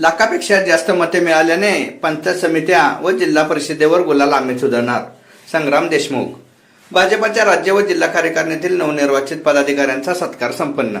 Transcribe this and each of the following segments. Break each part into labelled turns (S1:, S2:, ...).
S1: लाखापेक्षा जास्त मते मिळाल्याने पंचायत समित्या व जिल्हा परिषदेवर गुलाल आम्ही सुधारणार. संग्राम देशमुख. भाजपाच्या राज्य व जिल्हा कार्यकारिणीतील नवनिर्वाचित पदाधिकाऱ्यांचा सत्कार संपन्न.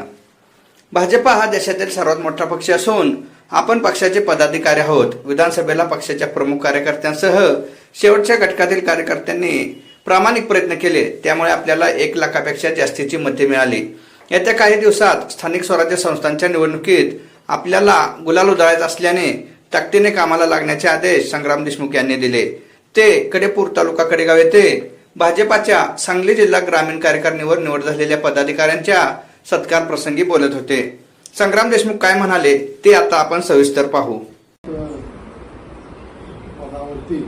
S1: भाजपा हा देशातील सर्वात मोठा पक्ष असून आपण पक्षाचे पदाधिकारी आहोत. विधानसभेला पक्षाच्या प्रमुख कार्यकर्त्यांसह शेवटच्या घटकातील कार्यकर्त्यांनी प्रामाणिक प्रयत्न केले. त्यामुळे आपल्याला एक लाखापेक्षा जास्तीची मते मिळाली. येत्या काही दिवसात स्थानिक स्वराज्य संस्थांच्या निवडणुकीत आपल्याला गुलाल उधळायचा असल्याने ताकदीने कामाला लागण्याचे आदेश संग्राम देशमुख यांनी दिले. ते कडेपूर तालुका कडेगाव येथे भाजपाच्या सांगली जिल्हा ग्रामीण कार्यकारिणीवर निवड झालेल्या पदाधिकाऱ्यांच्या सत्कार प्रसंगी बोलत होते. संग्राम देशमुख काय म्हणाले ते आता आपण सविस्तर पाहू.
S2: पदावरती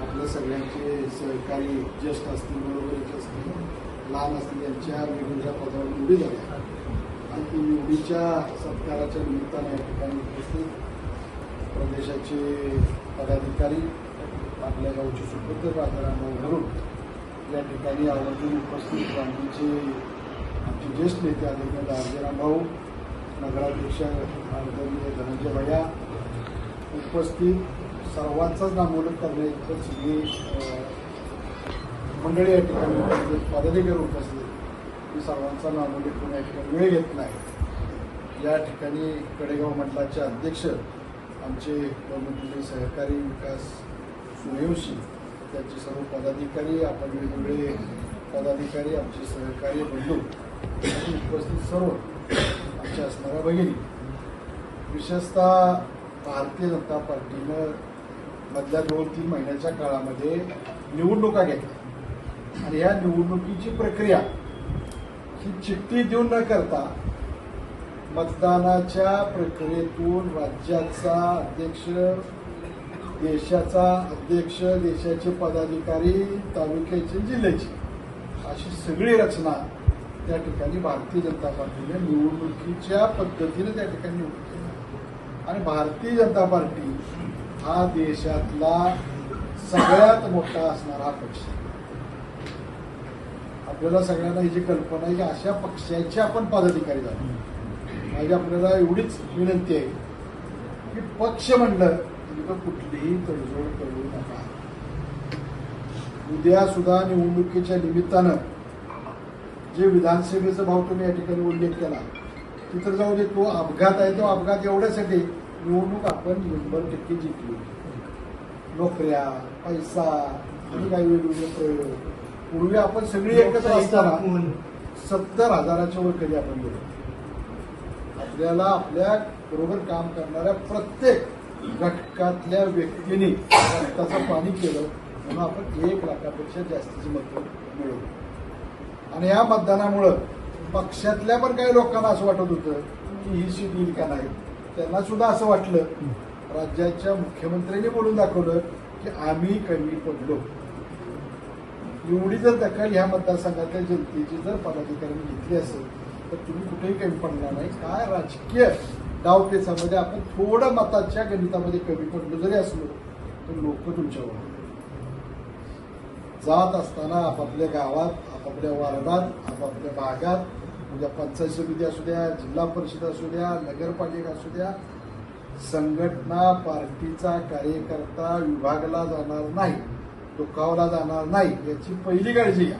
S2: आपल्या सगळ्यांचे सहकारी ज्येष्ठ असतील बरोबरीचे असतील लहान असतील यांच्या वेगवेगळ्या पदावर निवडी झाल्या. आणि ती निवडीच्या सत्काराच्या निमित्ताने या ठिकाणी उपस्थित प्रदेशाचे पदाधिकारी आपल्या गावचे सुपुत्र राजाराम घरून या ठिकाणी आवर्जून उपस्थित आमचे आमचे ज्येष्ठ नेते आदरणीय दार्जीराम भाऊ नगराध्यक्ष आदरणीय धनंजय भैया उपस्थित सर्वांचाच नामोलक करण्याचं सगळी मंडळी या ठिकाणी उपस्थित पदाधिकारी उपस्थित. मी सर्वांचा नामोल्लेख म्हणजे करून या ठिकाणी वेळ घेत नाही. या ठिकाणी कडेगाव मंडळाचे अध्यक्ष आमचे प्रमुख सहकारी विकास सुयोशी त्यांचे सर्व पदाधिकारी आपण वेगवेगळे पदाधिकारी आमचे सहकारी बंधू आणि उपस्थित सर्व आमच्या असणाऱ्या भगिनी. विशेषतः भारतीय जनता पार्टीनं मधल्या दोन तीन महिन्याच्या काळामध्ये निवडणुका घेतल्या. आणि या निवडणुकीची प्रक्रिया ही चिठ्ठी देऊन न करता मतदानाच्या प्रक्रियेतून राज्याचा अध्यक्ष देशाचा अध्यक्ष देशाचे पदाधिकारी तालुक्याचे जिल्ह्याचे अशी सगळी रचना त्या ठिकाणी भारतीय जनता पार्टीने निवडणुकीच्या पद्धतीने त्या ठिकाणी निवडून केली आणि भारतीय जनता पार्टी हा देशातला सगळ्यात मोठा असणारा पक्ष आहे. आपल्याला सगळ्यांना ही जी कल्पना आहे की अशा पक्षाचे आपण पदाधिकारी झालो. माझी आपल्याला एवढीच विनंती आहे की पक्ष म्हणलं तर कुठलीही तडजोड करू नका. उद्या सुद्धा निवडणुकीच्या निमित्तानं जे विधानसभेचा भाव तुम्ही या ठिकाणी उल्लेख केला तिथं जाऊ दे तो अपघात आहे तो अपघात एवढ्यासाठी निवडणूक आपण शंभर टक्के जिंकली. नोकऱ्या पैसा आणि काही वेगवेगळे प्रयोग. पूर्वी आपण सगळी एकत्र असताना सत्तर हजाराच्या वर कधी आपण गेलो? आपल्याला आपल्या बरोबर काम करणाऱ्या प्रत्येक घटकातल्या व्यक्तीने रक्ताचं पाणी केलं म्हणून आपण एक लाखापेक्षा जास्तीची मतं मिळवली. आणि या मतदानामुळं पक्षातल्या पण काही लोकांना असं वाटत होतं की ही सीट येईल का नाही. त्यांना सुद्धा असं वाटलं. राज्याच्या मुख्यमंत्र्यांनी बोलून दाखवलं की आम्ही कमी पडलो. एवढी जर दखल ह्या मतदारसंघातल्या जनतेची जर पदाधिकाऱ्यांनी घेतली असेल तर तुम्ही कुठेही कमी पडणार नाही. काय राजकीय डावपेचामध्ये आपण थोडं मताच्या गणितामध्ये कमी पडलो जरी असलो तर लोक तुमच्यावर जात असताना आपापल्या गावात आपापल्या वार्डात आपापल्या भागात म्हणजे पंचायत समिती असू द्या जिल्हा परिषद असू द्या नगरपालिका असू द्या संघटना पार्टीचा कार्यकर्ता विभागला जाणार नाही. दुखावला जाणार नाही याची पहिली काळजी घ्या.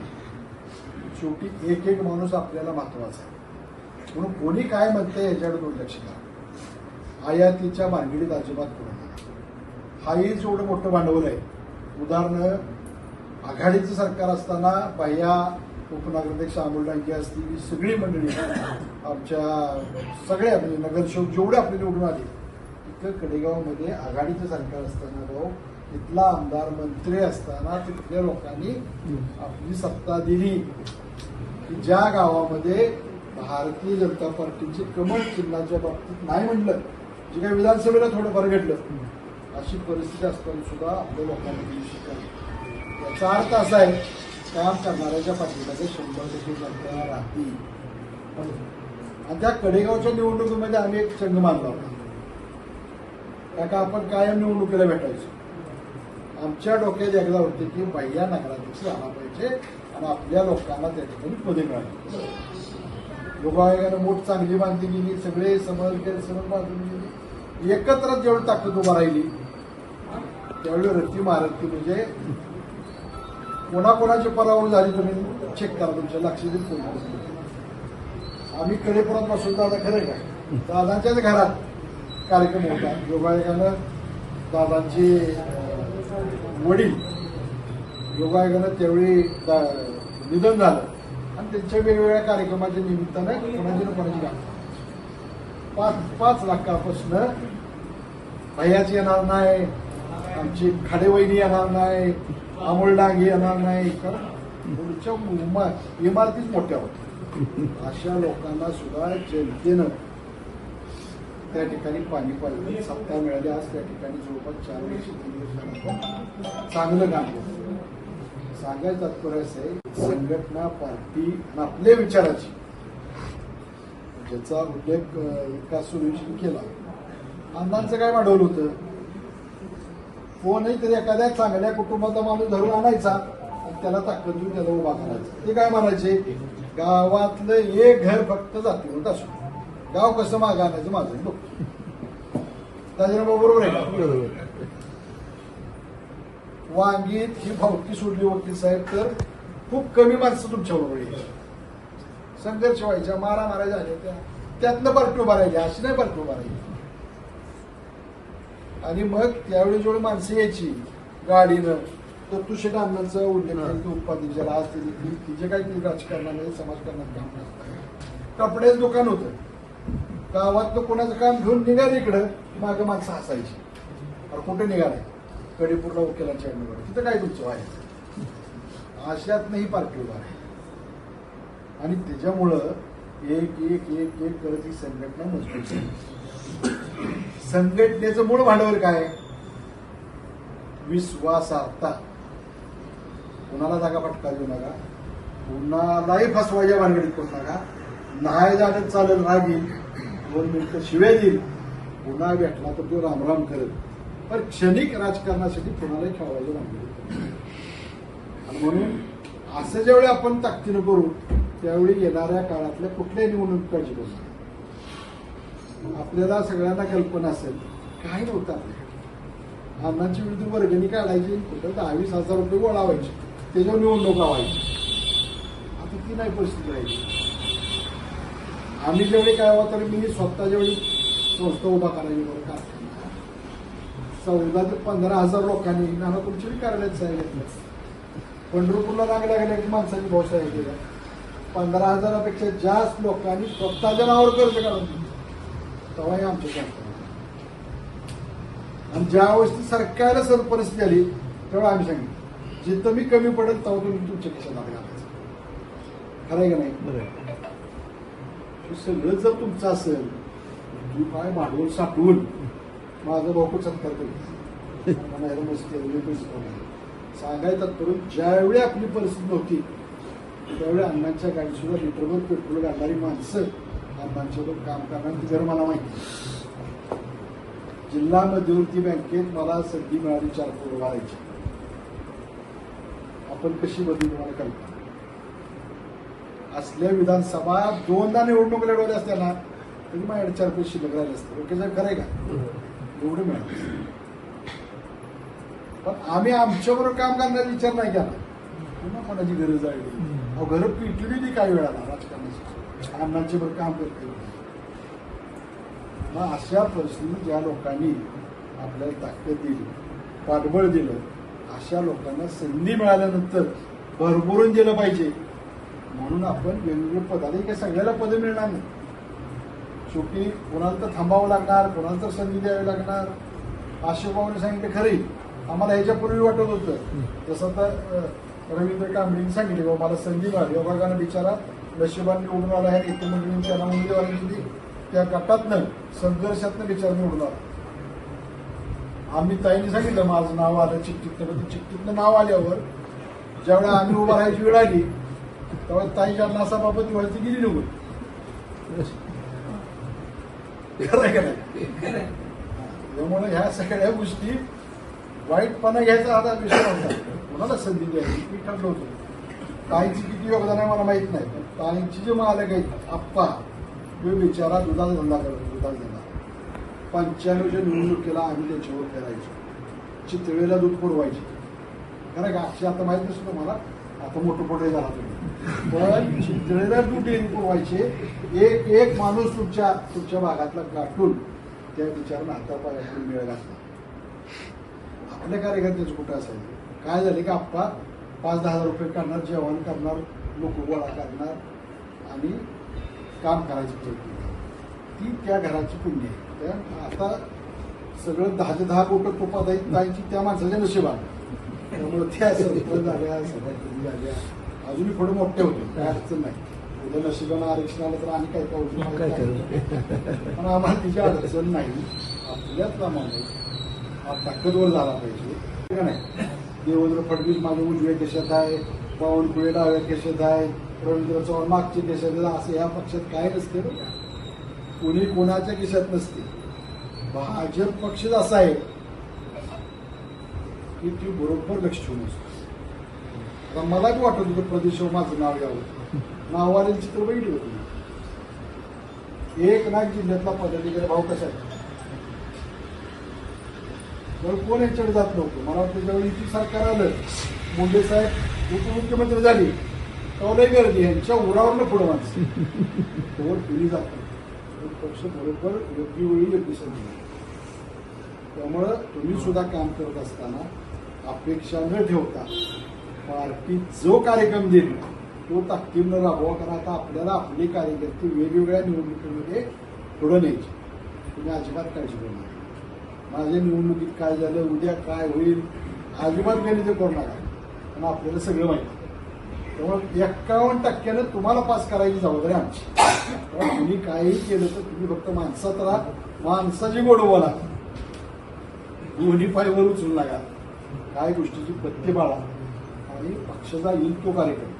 S2: शेवटी एक एक माणूस आपल्याला महत्त्वाचा आहे. म्हणून कोणी काय म्हणते याच्याकडे दुर्लक्ष करा. आयातीच्या भानगडीत अजिबात करू नका. हाही जेवढं मोठं भांडवल आहे. उदाहरणं आघाडीचं सरकार असताना बाह्या उपनगराध्यक्ष अमोल डांगे असतील ही सगळी मंडळी आमच्या सगळ्या म्हणजे नगरसेवक जेवढे आपल्याला निवडून आले तिथं कडेगावमध्ये आघाडीचं सरकार असताना भाऊ तिथला आमदार मंत्री असताना तिथल्या लोकांनी आपली सत्ता दिली. की ज्या गावामध्ये भारतीय जनता पार्टीचे कमळ चिन्हाच्या बाबतीत नाही म्हणलं जे काही विधानसभेला थोडंफार घडलं अशी परिस्थिती असताना सुद्धा आपल्या लोकांनी शिकावी याचा अर्थ असा आहे काम करणाऱ्याच्या पाठीमागे शंभर टक्के जनता राहतील. आणि त्या कडेगावच्या निवडणुकीमध्ये आम्ही एक संघ मानला होता. त्या का आपण कायम निवडणुकीला भेटायचो. आमच्या डोक्यात एकदा होते की बाह्या नगराध्यक्ष झाला पाहिजे आणि आपल्या लोकांना त्या ठिकाणी पदे मिळाली. लोक मोठ चांगली बांधली गेली सगळे समज गैरसमज बांधून गेली एकत्र जेवढी ताकद उभा राहिली त्यावेळी रत्ती महारथी म्हणजे कोणाकोणाची पराभव झाली तुम्ही? चेक करा तुमच्या लक्ष देत कोण आम्ही कडेपुरात बसून दादा खरं का? दादांच्याच घरात कार्यक्रम होता. योगायोगानं दादांची वडील योगायोगानं त्यावेळी दा- निधन झालं. आणि त्यांच्या वेगवेगळ्या कार्यक्रमाच्या निमित्तानं कोणाची ना कोणाची गाठ. पाच पाच लाखापासून भैयाची येणार नाही आमची खाडेवहिनी येणार नाही अमोल डांगे येणार नाही. कारण पुढच्या इमारतीच मोठ्या होत्या. अशा लोकांना सुद्धा जनतेनं त्या ठिकाणी पाणी पडलं सत्ता मिळाली. आज त्या ठिकाणी जवळपास चार वर्ष तीन वर्षानंतर चांगलं काम केलं सांगायचं तात्पर्य असं आहे संघटना पार्टी आणि आपल्या विचाराची. ज्याचा उल्लेख विकास सुरेशने केला. अण्णांचं काय वाढवलं होतं? कोणही तरी एखाद्या चांगल्या कुटुंबाचा माणूस धरून आणायचा आणि त्याला ताकद देऊन त्याला उभा करायचा. ते काय म्हणायचे? गावातलं एक घर फक्त जातीवर असू गाव कसं मागं आणायचं माझं? बघ. राजीनामा बरोबर आहे का? वांगीत ही भावकी सोडली वकील साहेब तर खूप कमी माणसं तुमच्या बरोबर यायची. संघर्ष व्हायच्या मारा मारा झाल्या त्या. त्यातनं पार्टी उभा राहिली अशी नाही पार्टी उभा राहिली. आणि मग त्यावेळी जेवढी माणसं यायची गाडीनं तर तुषेट अण्णांचा उल्लेख की उपाध्यक्षाला आज ते देखील तिचे काही ते राजकारणामध्ये समाजकारणात काम नसतं कपड्याचं दुकान होतं. गावातलं कोणाचं काम घेऊन निघालं इकडं मागं माणसं हसायची अरे कुठे निघालाय कडेपूरला वकिलांच्या अड्ड्यावर तिथं काय तुमचं आहे? अशातनं ही पार्टी उभा आहे. आणि त्याच्यामुळं एक एक एक एक करत ही संघटना मजबूत झाली. संघटनेचं मूळ भांडवल काय? विश्वासार्हता. कुणाला जागा फटका देऊ नका? कुणालाही फसवायच्या भानगडीत करू नका. नाही जाण्यात चालेल राग दोन मिनिटं शिव्या देईल पुन्हा भेटला तर तो रामराम करेल. पण क्षणिक राजकारणासाठी कुणालाही खेळवायचं भानगडीत आणि म्हणून असं ज्यावेळी आपण ताकदीनं करू त्यावेळी येणाऱ्या काळातल्या कुठल्याही निवडणुकीची गोष्ट आपल्याला सगळ्यांना कल्पना असेल काही नव्हतं आपल्याकडे? अण्णांची विरुद्ध वर्गणी काढायची कुठं दहावीस हजार रुपये गोळावायचे त्याच्यावर निवडणूक लावायची. आता ती नाही परिस्थिती राहायची आम्ही जेवढे काय हवं तर मी स्वतः जेवढी संस्था उभा करायची बरं का. चौदा ते पंधरा हजार लोकांनी नाना तुमची बी कार्यालयात सह्या घेतल्या पंढरपूरला लागल्या गेल्या की माणसाने भाषा आहे केल्या पंधरा हजारापेक्षा जास्त लोकांनी स्वतःच्या नावावर कर्ज काढून तेव्हाही आमच्या संस्था आणि ज्या वेळेस सरकारला सर परिस्थिती आली तेव्हा आम्ही सांगितलं जिथं मी कमी पडेल तेव्हा तुम्ही तुमच्या खिशात घालायचं. खरं आहे का नाही? हे सगळं जर तुमचं असेल तू काय भांडवल साठवून माझं बापू सत्कार करू मला मस्ती सांगायचं ज्यावेळी आपली परिस्थिती नव्हती त्यावेळी अण्णांच्या गाडी सुद्धा लिटरभर पेट्रोल घालणारी माणसं अण्णांच्यावर काम करणार ती घर मला माहिती जिल्हा मध्यवर्ती बँकेत मला संधी मिळाली चार करोड भरायची आपण कशी बदली तुम्हाला कल्पना? असल्या विधानसभा दोनदा निवडणूक लढवल्या असत्या ना तरी माझ्याकडे चार पैसे शिल्लक राहिले असते ओके साहेब खरंय का? एवढं मिळालं पण आम्ही आमच्याबरोबर काम करण्याचा विचार नाही केला. पुन्हा कोणाची गरज आहे? घर घरं पिटली ती काही वेळाला राजकारणाची. अण्णांचे बरोबर काम करते मग अशा परिस्थितीत ज्या लोकांनी आपल्याला ताकद दिली पाठबळ दिलं अशा लोकांना संधी मिळाल्यानंतर भरभरून दिलं पाहिजे. म्हणून आपण वेगवेगळे पद आता काही सगळ्याला पदं मिळणार नाही. शेवटी कोणाला तर थांबावं लागणार कोणाला तर संधी द्यावी लागणार. आशोबाने सांगितलं खरी. आम्हाला ह्याच्यापूर्वी वाटत होतं. जसं आता रवींद्र कांबळीने सांगितले बाबा मला संधी मिळाली. योगागानं बिचारा नशिबान निवडून आला आहे. नेतृमंडळींनी म्हणजे त्यांना उमेदवारी दिली त्या गटातनं संघर्षातनं बिचारा निवडून आला. आम्ही ताईने सांगितलं माझं नाव आलं चिठ्ठीतनं पण ते चिठ्ठीतनं नाव आल्यावर ज्यावेळेला आम्ही उभा राहायची वेळ आली तेव्हा ताईच्या नासाबाबत व्हायची गेली निघून खरं आहे त्यामुळे ह्या सगळ्या गोष्टी वाईटपणा घ्यायचा आता विषय होता. कोणाला संधी द्यायची? मी ठरलो होतो. ताईंची किती योगदान आहे मला माहीत नाही. पण ताईंची जे मालक आहेत आप्पा तो बिचारा दुधाचा धंदा करतो दुधाचा धंदा. पंच्याण्णवच्या निवडणुकीला आम्ही त्याच्यावर फिरायचो. चितळेला दूध पुरवायचे. खरं का? अक्षय आता माहीत नसतं मला आता मोठं पुढे झाला तुम्ही. पण चितळेला तुटे व्हायचे एक एक माणूस तुमच्या तुमच्या भागातला गाठून त्या विचारून हातापायातून मिळ घातला. आपल्या कार्यकर्त्याचं कुठं असायचं? काय झालं की आप्पा पाच दहा हजार रुपये करणार जेवण करणार लोक गोळा करणार आणि काम करायचं प्रयत्न ती त्या घराची पुण्य आहे. त्या आता सगळं दहाचे दहा कोट तुपात आहेत ताईची त्या माणसाच्या नशिबात. त्यामुळे त्या सरपंच झाल्या सभापती झाल्या. अजूनही थोडे मोठे होते. काय अडचण नाही. उद्या नशिबानं आरक्षण आलं तर आणि काय नाही. पण आम्हाला तिची अडचण नाही. आपल्याच कामाने हा ताकदवर झाला पाहिजे. का नाही? देवेंद्र फडणवीस माझ्या उजव्या केशात आहे बावनकुळे डाव्या केशात आहे रवींद्र चव्हाण मागच्या केशात असं या पक्षात काय नसते कोणी कोणाच्या केशात नसते. भाजप पक्ष असा आहे. की ती बरोबर लक्ष ठेवून असतो. आता मला बी वाटत होतं प्रदेशावर माझं नाव यावं. नावाने चित्र बघितली होती एक नाग जिल्ह्यातला पदाधिकारी भाऊ कसा आहे? तर कोण याच्याकडे जात नव्हतं? मला वाटतं ज्यावेळी युती सरकार आलं मुंडे साहेब उपमुख्यमंत्री झाली तेव्हा गर्दी यांच्या उरावरनं पुढं माणसं. तोवर पिढी जात पक्ष बरोबर योग्य वेळी योग्य संधी. त्यामुळं तुम्ही सुद्धा काम करत असताना अपेक्षा न ठेवता पार्टी जो कार्यक्रम देईल तो ताकदीनं राबवा कारण आता आपल्याला आपले कार्यकर्ते वेगवेगळ्या निवडणुकीमध्ये पुढं न्यायचे. तुम्ही अजिबात काळजी करू नका. माझ्या निवडणुकीत काय झालं उद्या काय होईल अजिबात गणित करू नका. पण आपल्याला सगळं माहिती त्यामुळे एक्कावन्न टक्क्यानं तुम्हाला पास करायची जबाबदारी आमची. त्यामुळे तुम्ही काहीही केलं तर तुम्ही फक्त माणसात राहा माणसाची गोड बोला. दोन्ही पायवर उचलू लागा काय गोष्टीची पत्ते बाळा आणि पक्षाचा येईल तो कार्यक्रम.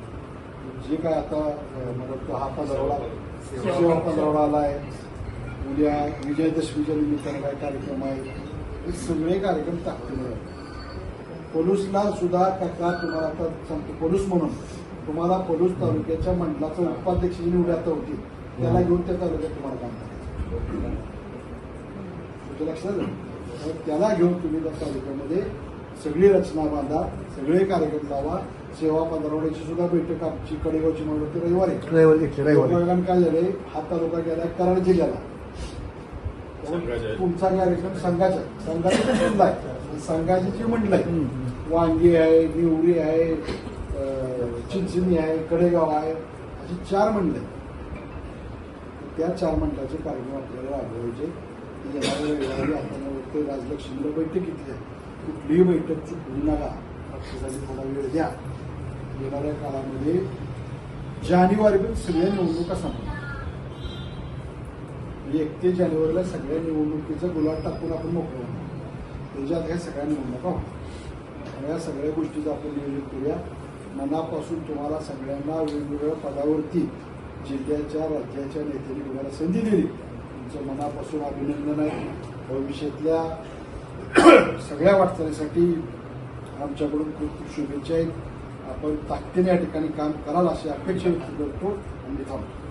S2: जे काय आता मला वाटतं हा पंधरावडा सेवा पंधरावडा आला आहे. उद्या विजयदशमीच्या निमित्तानं काय कार्यक्रम आहे? हे सगळे कार्यक्रम ताकदीने पलूसला सुद्धा काका तुम्हाला आता सांगतो पलूस म्हणून. तुम्हाला पलूस तालुक्याच्या मंडळाचं उपाध्यक्ष जी निवड आता होती त्याला घेऊन त्या तालुक्यात तुम्हाला काम करायचं लक्षात त्याला घेऊन तुम्ही त्या तालुक्यामध्ये सगळी रचना बांधा सगळे कार्यक्रम लावा. सेवा पंधरवड्याची सुद्धा बैठक आमची कडेगावची म्हणून होती रविवारी.
S3: रविवारी
S2: काय झाले? हा तालुका गेला कराड जिल्ह्याला. तुमचा कार्यक्रम संघाचा संघाचा मंडळ आहे संघाची मंडळ आहे वांगी आहे निवरी आहे अं, चिंचणी आहे कडेगाव आहे अशी चार मंडळ आहेत त्या चार मंडळाचे कार्यक्रम आपल्याला राबवायचे. येणाऱ्या रविवारी आपण ते राजलक्ष्मीला बैठक घेतली आहे. कुठलीही बैठक चुकवू नका. पक्षासाठी थोडा वेळ द्या. येणाऱ्या काळामध्ये जानेवारीपर्यंत सगळ्या निवडणुका संपल्या म्हणजे एकतीस जानेवारीला सगळ्या निवडणुकीचा गुलाब टाकून आपण मोकळं होणार. त्याच्यात ह्या सगळ्या निवडणुका होणार. या सगळ्या गोष्टीचं आपण नियोजन करूया. मनापासून तुम्हाला सगळ्यांना वेगवेगळ्या पदावरती जिल्ह्याच्या राज्याच्या नेत्यांनी तुम्हाला संधी दिली. तुमचं मनापासून अभिनंदन आहे. भविष्यातल्या सगळ्या वाटचालीसाठी आमच्याकडून खूप खूप शुभेच्छा आहेत. आपण ताकदीने या ठिकाणी काम कराल अशी अपेक्षा व्यक्त करतो. आणि थांबतो.